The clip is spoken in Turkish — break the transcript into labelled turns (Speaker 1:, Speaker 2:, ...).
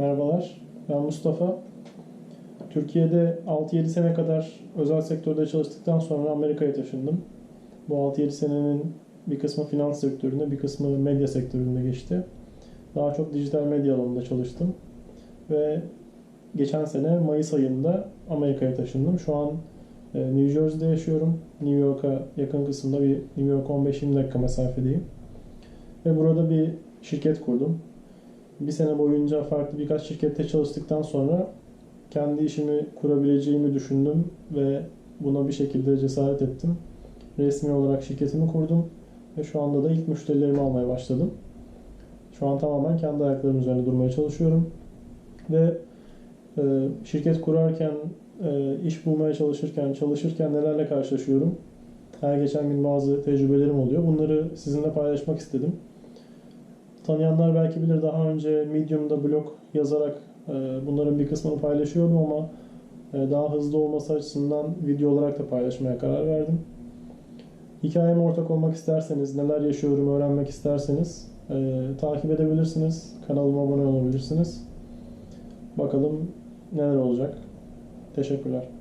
Speaker 1: Merhabalar, ben Mustafa. Türkiye'de 6-7 sene kadar özel sektörde çalıştıktan sonra Amerika'ya taşındım. Bu 6-7 senenin bir kısmı finans sektöründe, bir kısmı medya sektöründe geçti. Daha çok dijital medya alanında çalıştım. Ve geçen sene Mayıs ayında Amerika'ya taşındım. Şu an e, New Jersey'de yaşıyorum. New York'a yakın kısımda bir New York 15-20 dakika mesafedeyim. Ve burada bir şirket kurdum. Bir sene boyunca farklı birkaç şirkette çalıştıktan sonra kendi işimi kurabileceğimi düşündüm ve buna bir şekilde cesaret ettim. Resmi olarak şirketimi kurdum ve şu anda da ilk müşterilerimi almaya başladım. Şu an tamamen kendi ayaklarım üzerinde durmaya çalışıyorum. Ve e, şirket kurarken, e, iş bulmaya çalışırken, çalışırken nelerle karşılaşıyorum. Her geçen gün bazı tecrübelerim oluyor. Bunları sizinle paylaşmak istedim. Tanıyanlar belki bilir daha önce Medium'da blog yazarak e, bunların bir kısmını paylaşıyordum ama e, daha hızlı olması açısından video olarak da paylaşmaya karar verdim. Hikayeme ortak olmak isterseniz, neler yaşıyorum öğrenmek isterseniz e, takip edebilirsiniz. Kanalıma abone olabilirsiniz. Bakalım neler olacak. Teşekkürler.